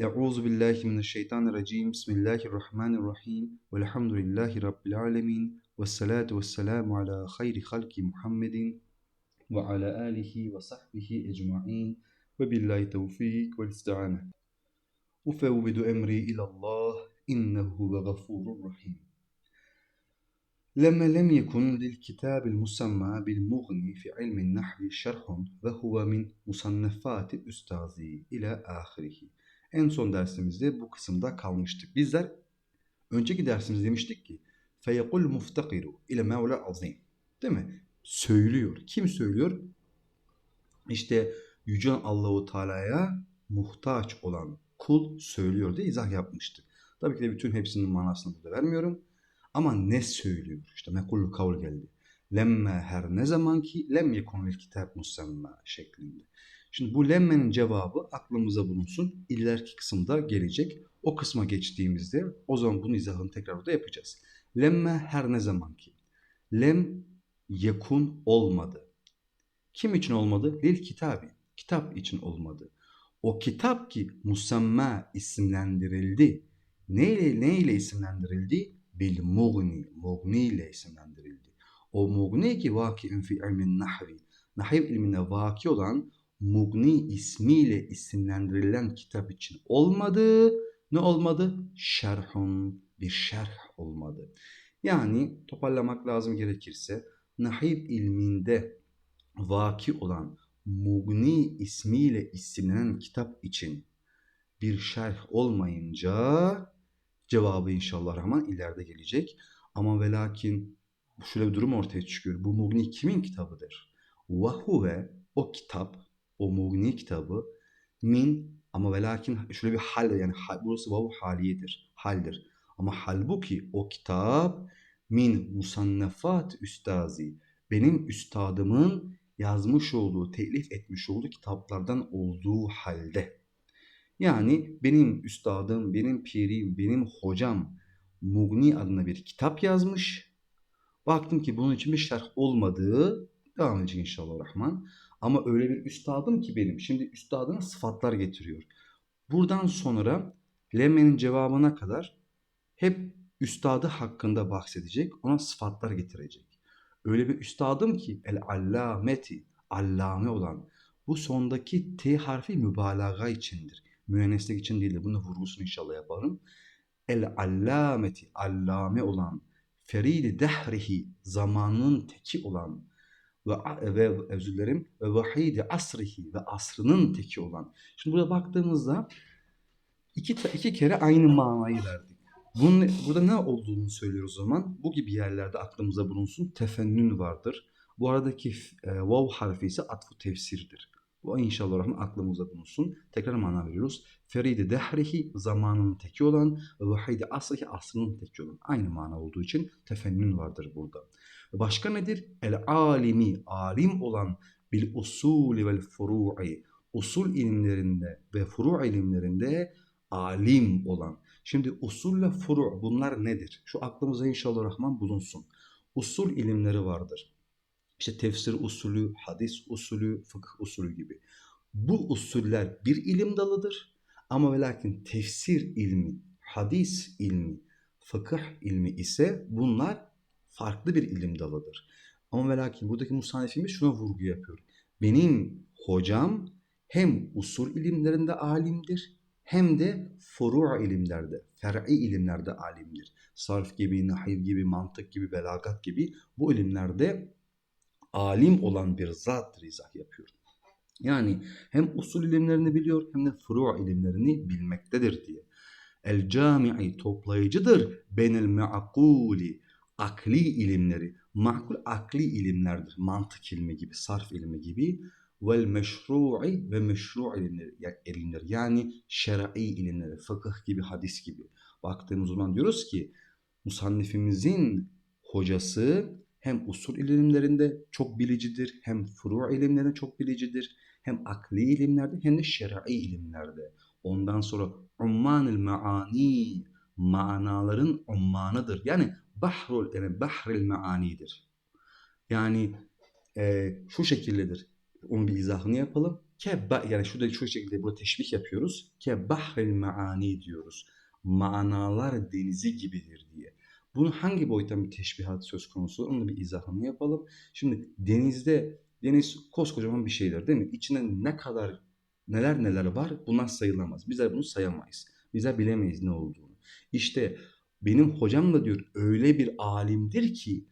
أعوذ بالله من الشيطان الرجيم. بسم الله الرحمن الرحيم. والحمد لله رب العالمين. والصلاة والسلام على خير خلق محمد وعلى آله وصحبه أجمعين. وبالله توفيق والاستعانة. أفوض أمري إلى الله. إنه هو غفور رحيم. لما لم يكن للكتاب المسمى بالمغني في علم النحو شرح وهو من مصنفات أستاذي إلى آخره. En son dersimizde bu kısımda kalmıştık. Bizler önceki dersimizde demiştik ki feyekul muftakiru ile mevla azim. Değil mi? Söylüyor. Kim söylüyor? İşte Yüce Allahu Teala'ya muhtaç olan kul söylüyor diye izah yapmıştık. Tabii ki de bütün hepsinin manasını burada vermiyorum. Ama ne söylüyor? İşte mekullu kavl geldi. Lemme her ne zaman ki lem yekunul kitap musamma şeklinde. Şimdi bu lemmenin cevabı aklımıza bulunsun. İleriki kısımda gelecek. O kısma geçtiğimizde o zaman bunun izahını tekrar burada yapacağız. Lemme her ne zaman ki. Lem yekun olmadı. Kim için olmadı? Lil kitabi. Kitap için olmadı. O kitap ki musamma isimlendirildi. Neyle, neyle isimlendirildi? Bil mugni. Mugni ile isimlendirildi. O mugni ki vaki'ün fi ilmin nahvi. Nahiv ilmine vaki olan Mugni ismiyle isimlendirilen kitap için olmadı. Ne olmadı? Şerhun. Bir şerh olmadı. Yani toparlamak lazım gerekirse Nahiv ilminde vaki olan Mugni ismiyle isimlenen kitap için bir şerh olmayınca cevabı inşallah Rahman ileride gelecek. Ama ve lakin şöyle bir durum ortaya çıkıyor. Bu Mugni kimin kitabıdır? Vahuve o kitap, o Mugni kitabı min ama ve lakin şöyle bir hal yani hal, burası vav haliyedir, haldir. Ama halbuki o kitap min musannefat üstazi benim üstadımın yazmış olduğu, telif etmiş olduğu kitaplardan olduğu halde. Yani benim üstadım, benim pirim, benim hocam Mugni adına bir kitap yazmış. Baktım ki bunun için bir şerh olmadığı devam edecek inşallah Rahman. Ama öyle bir üstadım ki benim. Şimdi üstadına sıfatlar getiriyor. Buradan sonra Lemme'nin cevabına kadar hep üstadı hakkında bahsedecek. Ona sıfatlar getirecek. Öyle bir üstadım ki el allameti allame olan bu sondaki T harfi mübalağa içindir. Müenneslik için değil de bunun vurgusunu inşallah yaparım. El allameti allame olan feridi dehrihi zamanın teki olan ve, ve özür dilerim ve vahidi asrihi ve asrının teki olan. Şimdi burada baktığımızda iki, iki kere aynı manayı verdik. Bunun, burada ne olduğunu söylüyoruz o zaman. Bu gibi yerlerde aklımıza bulunsun. Tefennün vardır. Bu aradaki e, vav harfi ise atfu tefsirdir. Bu inşallah rahman aklımıza bulunsun. Tekrar mana veriyoruz. Feridi dehrihi zamanın teki olan ve vahidi asrihi asrının teki olan. Aynı mana olduğu için tefennün vardır burada. Başka nedir? El alimi, alim olan bil usulü vel furu'i. Usul ilimlerinde ve furu ilimlerinde alim olan. Şimdi usulle furu bunlar nedir? Şu aklımıza inşallah rahman bulunsun. Usul ilimleri vardır. İşte tefsir usulü, hadis usulü, fıkıh usulü gibi. Bu usuller bir ilim dalıdır. Ama ve lakin tefsir ilmi, hadis ilmi, fıkıh ilmi ise bunlar farklı bir ilim dalıdır. Ama ve lakin buradaki musannefimiz şuna vurgu yapıyor. Benim hocam hem usul ilimlerinde alimdir hem de furu ilimlerde, fer'i ilimlerde alimdir. Sarf gibi, nahiv gibi, mantık gibi, belagat gibi bu ilimlerde alim olan bir zattır izah yapıyor. Yani hem usul ilimlerini biliyor hem de furu ilimlerini bilmektedir diye. El cami'i toplayıcıdır benel me'akuli akli ilimleri. Makul akli ilimlerdir. Mantık ilmi gibi, sarf ilmi gibi. Vel meşru'i ve meşru ilimleri, ilimleri. Yani şer'i ilimleri, fıkıh gibi, hadis gibi. Baktığımız zaman diyoruz ki musannifimizin hocası hem usul ilimlerinde çok bilicidir, hem furu ilimlerinde çok bilicidir, hem akli ilimlerde hem de şer'i ilimlerde. Ondan sonra ummanil maani, manaların ummanıdır. Yani bahrul yani bahril maanidir. Yani e, şu şekildedir. Onun bir izahını yapalım. Ke ba- yani şurada şu şekilde burada teşbih yapıyoruz. Ke bahril maani diyoruz. Manalar denizi gibidir diye. Bunun hangi boyuttan bir teşbihat söz konusu? Onun da bir izahını yapalım. Şimdi denizde deniz koskocaman bir şeydir değil mi? İçinde ne kadar neler neler var bunlar sayılamaz. Bizler bunu sayamayız. Bizler bilemeyiz ne olduğunu. İşte benim hocam da diyor öyle bir alimdir ki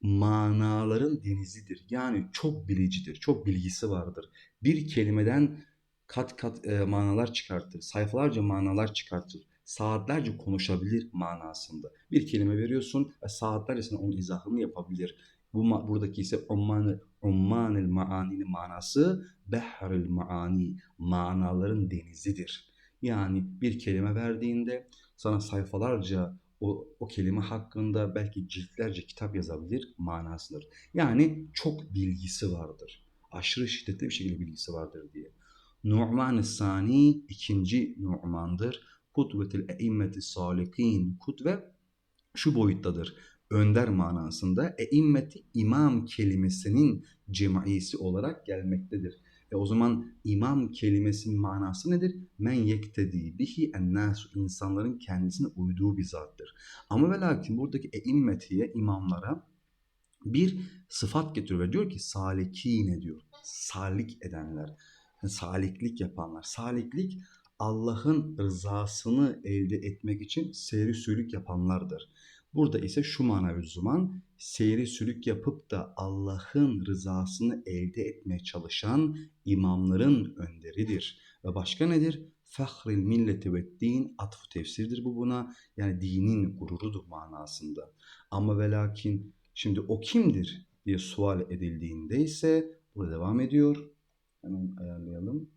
manaların denizidir. Yani çok bilicidir, çok bilgisi vardır. Bir kelimeden kat kat e, manalar çıkartır, sayfalarca manalar çıkartır. Saatlerce konuşabilir manasında. Bir kelime veriyorsun ve saatlerce sana onun izahını yapabilir. Bu buradaki ise umman ummanil maaninin manası behril maani, manaların denizidir. Yani bir kelime verdiğinde sana sayfalarca o, o kelime hakkında belki ciltlerce kitap yazabilir manasıdır. Yani çok bilgisi vardır. Aşırı şiddetli bir şekilde bilgisi vardır diye. Nu'man-ı Sani ikinci Nu'man'dır. Kutbetil eimmeti salikin. Kutbe şu boyuttadır. Önder manasında eimmeti imam kelimesinin cem'isi olarak gelmektedir. E o zaman imam kelimesinin manası nedir? Men yektedi bihi ennasu insanların kendisine uyduğu bir zattır. Ama ve lakin buradaki eimmetiye imamlara bir sıfat getiriyor ve diyor ki salikine diyor. Salik edenler. Saliklik yapanlar. Saliklik Allah'ın rızasını elde etmek için seyri sülük yapanlardır. Burada ise şu manavi zaman seyri sülük yapıp da Allah'ın rızasını elde etmeye çalışan imamların önderidir. Ve başka nedir? Fahril milleti ve din atfu tefsirdir bu buna. Yani dinin gururudur manasında. Ama ve lakin şimdi o kimdir diye sual edildiğinde ise burada devam ediyor. Hemen ayarlayalım.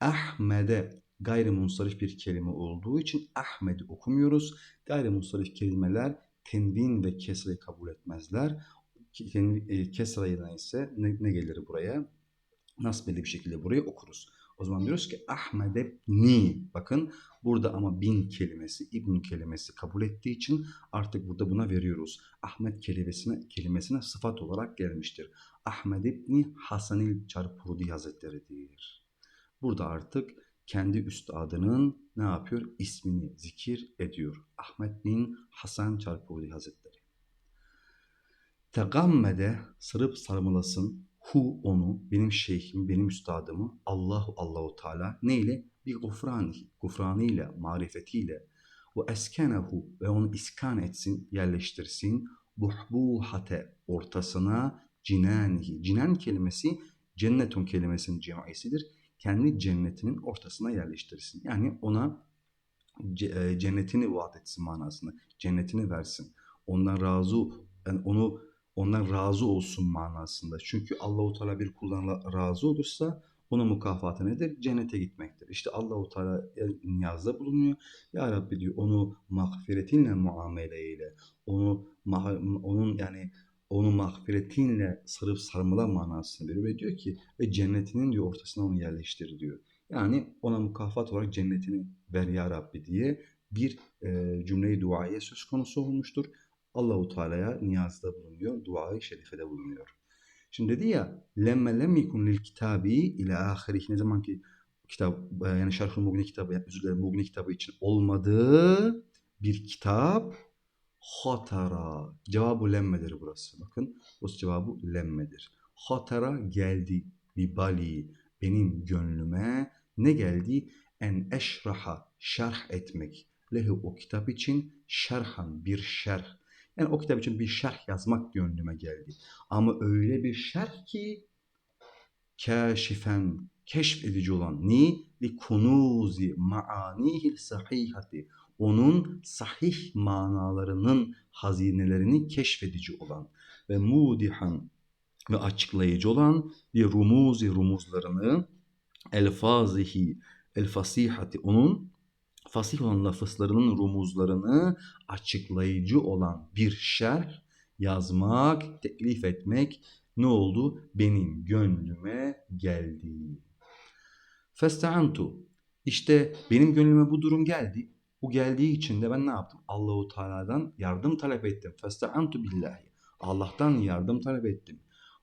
Ahmed'e gayrimunsarif bir kelime olduğu için Ahmed'i okumuyoruz. Gayrimunsarif kelimeler tenvin ve kesreyi kabul etmezler. Kesrayla ise ne, ne gelir buraya? Nasbeli bir şekilde burayı okuruz. O zaman diyoruz ki Ahmed ni. Bakın burada ama bin kelimesi, ibn kelimesi kabul ettiği için artık burada buna veriyoruz. Ahmet kelimesine, kelimesine sıfat olarak gelmiştir. Ahmed ibni Hasanil Çarpurdi Hazretleri'dir. Burada artık kendi üstadının ne yapıyor? İsmini zikir ediyor. Ahmet bin Hasan Çarpurdi Hazretleri. Tegammede sırıp sarmılasın hu onu benim şeyhim benim üstadımı Allahu Allahu Teala neyle bir gufrani gufranıyla marifetiyle ve eskenehu ve onu iskan etsin yerleştirsin buhbuhate ortasına cinanihi cinan kelimesi cennetun kelimesinin cemaisidir kendi cennetinin ortasına yerleştirsin yani ona cennetini vaat etsin manasında cennetini versin ondan razı yani onu ondan razı olsun manasında. Çünkü Allahu Teala bir kullarına razı olursa onun mükafatı nedir? Cennete gitmektir. İşte Allahu Teala niyazda bulunuyor. Ya Rabbi diyor onu mağfiretinle muamele eyle. Onu onun yani onu mağfiretinle sarıp sarmala manasını veriyor ve diyor ki ve cennetinin diyor ortasına onu yerleştir diyor. Yani ona mukafat olarak cennetini ver ya Rabbi diye bir e, cümleyi duaya söz konusu olmuştur. Allahu Teala'ya niyazda bulunuyor, duayı şerifede bulunuyor. Şimdi dedi ya lemme lem yekun lil kitabi ila ahirih ne zaman ki kitap yani Şerhül Mugni kitabı yani özür dilerim Mugni kitabı için olmadığı bir kitap hatara cevabı lemmedir burası. Bakın burası cevabı lemmedir. Hatara geldi bir bali benim gönlüme ne geldi? En eşraha şerh etmek. Lehu o kitap için şerhan bir şerh yani o kitap için bir şerh yazmak gönlüme geldi. Ama öyle bir şerh ki keşifen, keşfedici olan ni li kunuzi maanihil sahihati onun sahih manalarının hazinelerini keşfedici olan ve mudihan ve açıklayıcı olan bir rumuzi rumuzlarını elfazihi el fasihati onun fasih olan lafızlarının rumuzlarını açıklayıcı olan bir şerh yazmak, teklif etmek ne oldu? Benim gönlüme geldi. Festa'antu. İşte benim gönlüme bu durum geldi. Bu geldiği için de ben ne yaptım? Allahu Teala'dan yardım talep ettim. Festa'antu billahi. Allah'tan yardım talep ettim.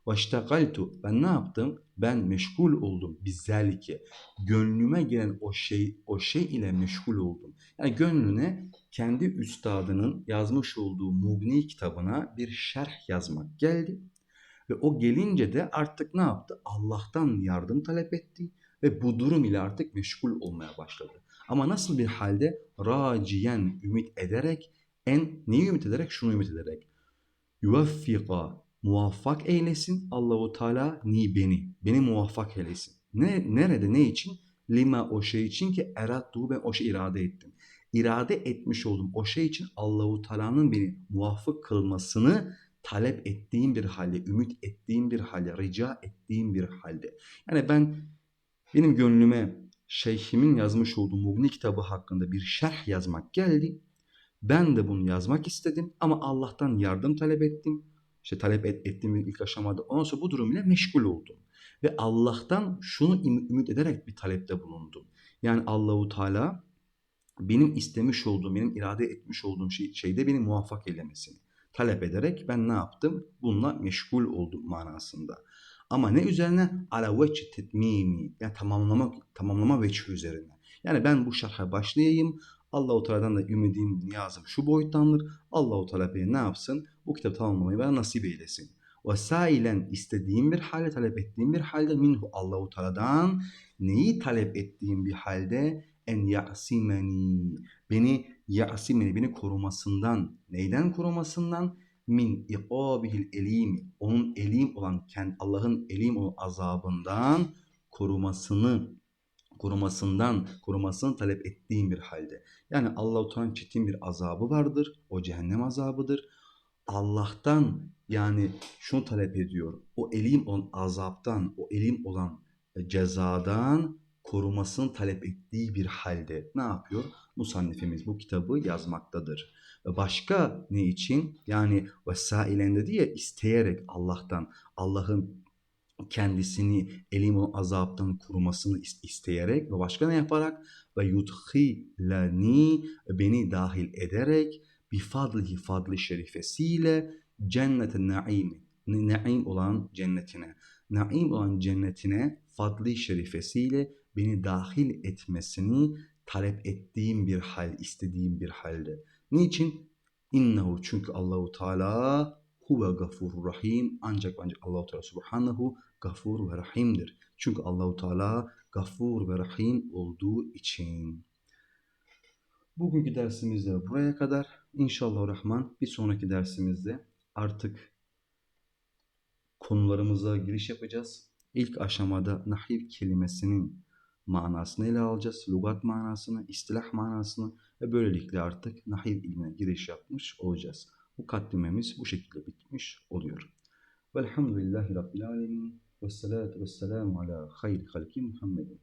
Veştegaltu. Ben ne yaptım? Ben meşgul oldum. Bizzelike. Gönlüme gelen o şey o şey ile meşgul oldum. Yani gönlüne kendi üstadının yazmış olduğu Mugni kitabına bir şerh yazmak geldi. Ve o gelince de artık ne yaptı? Allah'tan yardım talep etti ve bu durum ile artık meşgul olmaya başladı. Ama nasıl bir halde? Raciyen ümit ederek, en neyi ümit ederek? Şunu ümit ederek. Yuveffika muvaffak eylesin Allahu Teala ni beni. Beni muvaffak eylesin. Ne, nerede ne için? Lima o şey için ki erattu ben o şey irade ettim. İrade etmiş oldum o şey için Allahu Teala'nın beni muvaffak kılmasını talep ettiğim bir halde, ümit ettiğim bir halde, rica ettiğim bir halde. Yani ben benim gönlüme şeyhimin yazmış olduğu Mugni kitabı hakkında bir şerh yazmak geldi. Ben de bunu yazmak istedim ama Allah'tan yardım talep ettim. İşte talep et, ettiğim ilk aşamada. Ondan sonra bu durum ile meşgul oldum. Ve Allah'tan şunu ümit ederek bir talepte bulundum. Yani Allahu Teala benim istemiş olduğum, benim irade etmiş olduğum şey, şeyde beni muvaffak eylemesini talep ederek ben ne yaptım? Bununla meşgul oldum manasında. Ama ne üzerine? Ala veçhi tetmimi. Yani tamamlama, tamamlama veçhi üzerine. Yani ben bu şerhe başlayayım. Allahu Teala'dan da ümidim, niyazım şu boyuttandır. Allahu Teala beni ne yapsın? Bu kitabı tamamlamayı bana nasip eylesin. Ve sailen istediğim bir halde, talep ettiğim bir halde minhu Allahu Teala'dan neyi talep ettiğim bir halde en ya'simeni beni ya'simeni beni korumasından neyden korumasından min iqabihil elim onun elim olan kendi Allah'ın elim olan azabından korumasını korumasından korumasını talep ettiğim bir halde. Yani Allah-u Teala'nın çetin bir azabı vardır. O cehennem azabıdır. Allah'tan yani şunu talep ediyor. O elim olan azaptan, o elim olan cezadan korumasını talep ettiği bir halde ne yapıyor? Musannifimiz bu kitabı yazmaktadır. Başka ne için? Yani vesailen dedi ya isteyerek Allah'tan, Allah'ın kendisini elim o azaptan korumasını isteyerek ve başka ne yaparak ve yudhilani beni dahil ederek bir fadlihi fadli şerifesiyle cennete naim naim olan cennetine naim olan cennetine fadli şerifesiyle beni dahil etmesini talep ettiğim bir hal, istediğim bir halde. Niçin? İnnehu çünkü Allahu Teala huve gafurur rahim ancak ancak Allahu Teala Subhanahu gafur ve rahimdir. Çünkü Allahu Teala gafur ve rahim olduğu için. Bugünkü dersimizde buraya kadar. İnşallah Rahman bir sonraki dersimizde artık konularımıza giriş yapacağız. İlk aşamada nahiv kelimesinin manasını ele alacağız. Lugat manasını, istilah manasını ve böylelikle artık nahiv ilmine giriş yapmış olacağız. Mukaddimemiz bu şekilde bitmiş oluyor. Velhamdülillahi Rabbil Alemin. Ve salatu ve selamu ala hayri halki Muhammedin.